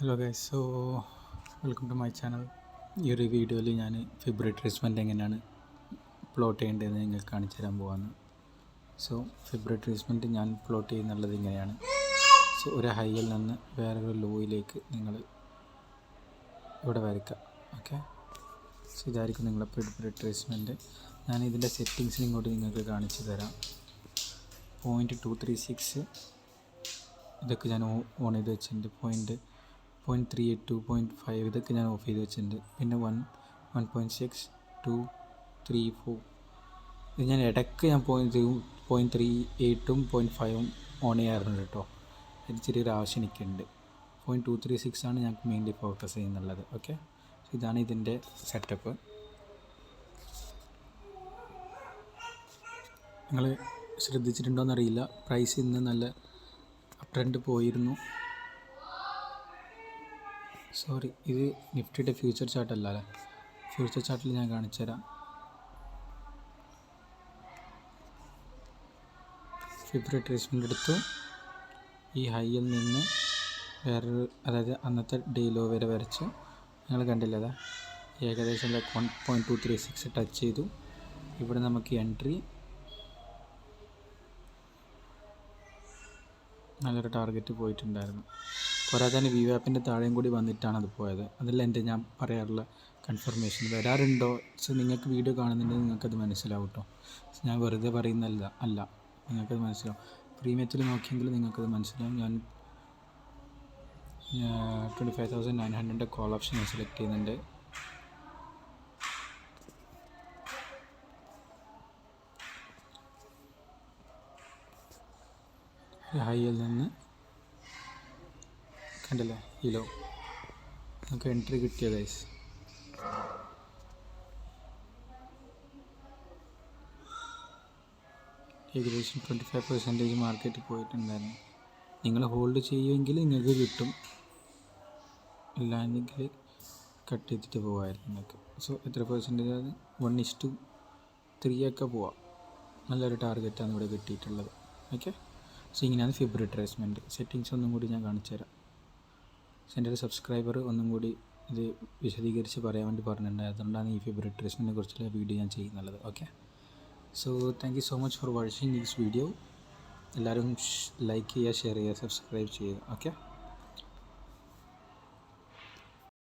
Hello guys so welcome to my channel ഈ ഒരു വീഡിയോയിൽ ഞാൻ ഫെബ്രുവരി ട്രീറ്റ്മെന്റ് എങ്ങനെയാണ് പ്ലോട്ട് ചെയ്യേണ്ടതെന്ന് നിങ്ങൾക്ക് കാണിച്ചു തരാൻ പോവാണ് സോ ഫെബ്രുവരി ട്രീറ്റ്മെന്റ് ഞാൻ പ്ലോട്ട് ചെയ്യുന്നുള്ളത് ഇങ്ങനെയാണ്. സോ ഒരു ഹൈയിൽ നിന്ന് വേറെ ഒരു ലോയിലേക്ക് നിങ്ങൾ ഇവിടെ വരയ്ക്കുക ഓക്കെ സോ ഇതായിരിക്കും നിങ്ങളെ ഫെബ്രുവരി ട്രീറ്റ്മെന്റ് ഞാൻ ഇതിന്റെ സെറ്റിങ്സ് ഇങ്ങോട്ട് നിങ്ങൾക്ക് കാണിച്ചു തരാം. പോയിന്റ് ടു ത്രീ സിക്സ് ഇതൊക്കെ ഞാൻ ഓൺ ചെയ്ത് വെച്ചിട്ടുണ്ട്. Point point three eight two point five ഇതൊക്കെ ഞാൻ ഓഫ് ചെയ്ത് വെച്ചിട്ടുണ്ട്. പിന്നെ one one point six two three four ഇത് ഞാൻ ഇടയ്ക്ക് ഞാൻ പോയിന്റ് പോയിന്റ് ത്രീ എയ്റ്റും പോയിന്റ് ഫൈവും ഓൺ ചെയ്യാറുണ്ട് കേട്ടോ. ഇത് ചെറിയൊരു ആവശ്യം എനിക്കുണ്ട്. പോയിന്റ് ടു ത്രീ സിക്സ് ആണ് ഞാൻ മെയിൻലി ഫോക്കസ് ചെയ്യുന്നുള്ളത്. ഓക്കെ ഇതാണ് ഇതിന്റെ സെറ്റപ്പ് നിങ്ങൾ ശ്രദ്ധിച്ചിട്ടുണ്ടോയെന്നറിയില്ല പ്രൈസ് ഇന്ന് നല്ല അപ്ട്രെൻഡ് പോയിരുന്നു. സോറി ഇത് നിഫ്റ്റിയുടെ ഫ്യൂച്ചർ ചാർട്ട് അല്ല? അല്ലേ ഫ്യൂച്ചർ ചാർട്ടിൽ ഞാൻ കാണിച്ചു തരാം. ഫെബ്രുവരി ട്രീസ്മെന്റ് എടുത്തു. ഈ ഹൈയിൽ നിന്ന് വേറൊരു അതായത് അന്നത്തെ ഡേ ലോ വരെ വരച്ച് നിങ്ങൾ കണ്ടില്ലേ അതാ? ഏകദേശം like one point two three six touch ചെയ്തു. ഇവിടെ നമുക്ക് എൻട്രി നല്ലൊരു ടാർഗറ്റ് പോയിട്ടുണ്ടായിരുന്നു. പോരാതെ തന്നെ വി ആപ്പിന്റെ താഴെയും കൂടി വന്നിട്ടാണ് അത് പോയത്. അതല്ല എന്റെ ഞാൻ പറയാറുള്ള കൺഫർമേഷൻ വരാറുണ്ടോ? സോ നിങ്ങൾക്ക് വീഡിയോ കാണുന്നുണ്ടെങ്കിൽ നിങ്ങൾക്കത് മനസ്സിലാവും കേട്ടോ ഞാൻ വെറുതെ പറയുന്നല്ല അല്ല. നിങ്ങൾക്കത് മനസ്സിലാവും. പ്രീമിയത്തിൽ നോക്കിയെങ്കിൽ നിങ്ങൾക്കത് മനസ്സിലാവും. ഞാൻ ട്വന്റി ഫൈവ് തൗസൻഡ് നയൻ ഹൺഡ്രഡിന്റെ കോൾ ഓപ്ഷൻ ഞാൻ സെലക്ട് ചെയ്യുന്നുണ്ട്. ഹൈയിൽ നിന്ന് കണ്ടല്ലേ? ഹലോ നമുക്ക് എൻട്രി കിട്ടിയ ഗൈസ് ഏകദേശം ട്വന്റി ഫൈവ് പെർസെന്റേജ് മാർക്കറ്റിൽ പോയിട്ടുണ്ടായിരുന്നു. നിങ്ങൾ ഹോൾഡ് ചെയ്യുമെങ്കിൽ നിങ്ങൾക്ക് കിട്ടും. ഇല്ലായെങ്കിൽ കട്ട് ചെയ്തിട്ട് പോകാമായിരുന്നു നിങ്ങൾക്ക്. സോ എത്ര പെർസെന്റേജ് ആണ്? വൺ ഇസ് ടു ത്രീ ഒക്കെ പോവാം. നല്ലൊരു ടാർഗറ്റാണ് ഇവിടെ കിട്ടിയിട്ടുള്ളത്. ഓക്കെ സോ ഇങ്ങനെയാണ് ഫെബ്രുവരി ട്രേസ്മെന്റ് സെറ്റിങ്സ് ഒന്നും കൂടി ഞാൻ കാണിച്ചു തരാം എന്റെ ഒരു സബ്സ്ക്രൈബർ ഒന്നും കൂടി ഇത് വിശദീകരിച്ച് പറയാൻ വേണ്ടി പറഞ്ഞിട്ടുണ്ടായിരുന്നു. അതുകൊണ്ടാണ് ഈ ട്രേസ്മെന്റിനെ കുറിച്ചുള്ള വീഡിയോ ഞാൻ ചെയ്യുന്നുള്ളത് okay so thank you so much for watching this video എല്ലാവരും ലൈക്ക് ചെയ്യുക ഷെയർ ചെയ്യുക സബ്സ്ക്രൈബ് ചെയ്യുക. ഓക്കെ